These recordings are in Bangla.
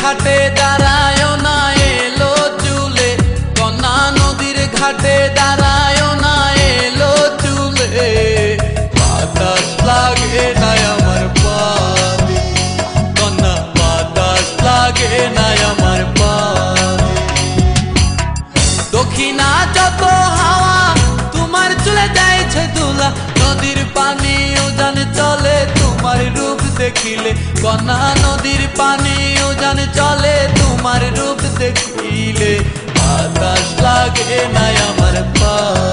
ঘাটে দাঁড়ায় না এলো চুলে। কন্যা নদীর ঘাটে দাঁড়ায় না এলো চুলে। বাতাস লাগে না আমার পালে কন্যা, বাতাস লাগে না আমার পালে দক্ষিণা যত হাওয়া, তোমার চলে যাইছে দুলা নদীর পানি তোমার রূপ দেখিলে। কন্যা নদীর পানি উজান চলে তোমার রূপ দেখিলে। বাতাস লাগে না আমার পায়ে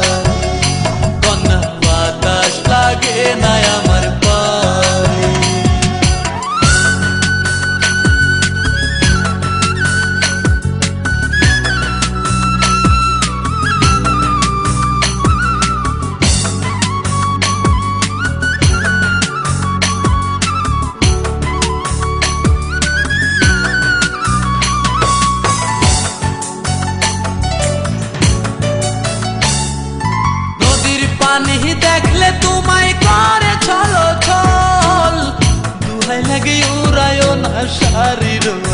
পানি দেখলে তোমায় করে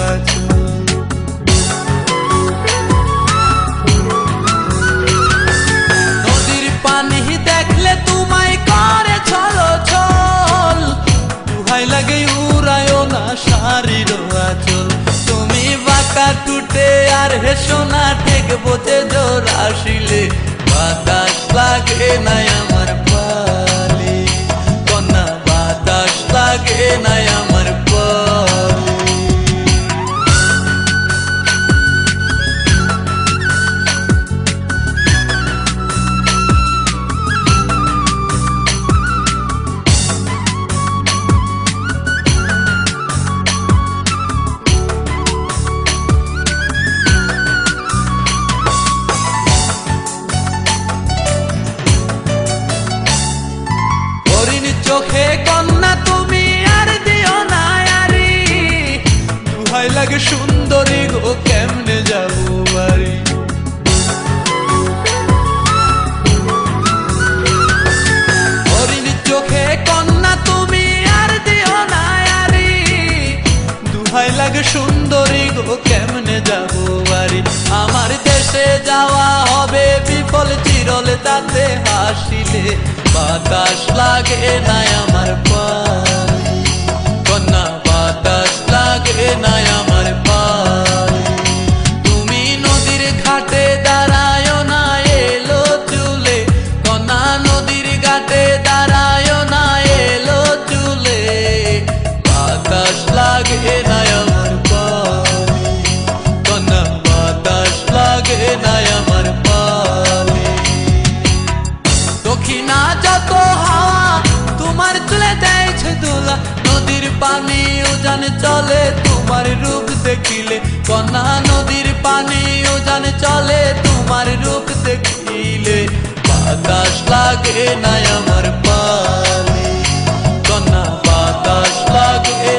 আচল। নদীর পানি দেখলে তোমায় করে ছলো ছল দুহাই লাগে উড়ায় না শারীর আচল। তুমি বাঁকা টুটে আর হেসো না ঠেক বোঝে জোর লাগে সুন্দরী গো, কেমনে যাব বাড়ি? চোখে কন্যা, তুমি আর লাগে সুন্দরী গো, কেমনে যাব বাড়ি? আমার দেশে যাওয়া হবে বিফল চিরল, তাতে হাসিলে বাতাস লাগে না আমার পায়ে জানে চলে, তোমার রূপ দেখিলে। কন্যা নদীর পানি ও জানে চলে, তোমার রূপ দেখিলে। বাতাস লাগে নাই আমার পানি। কন্যা, বাতাস লাগে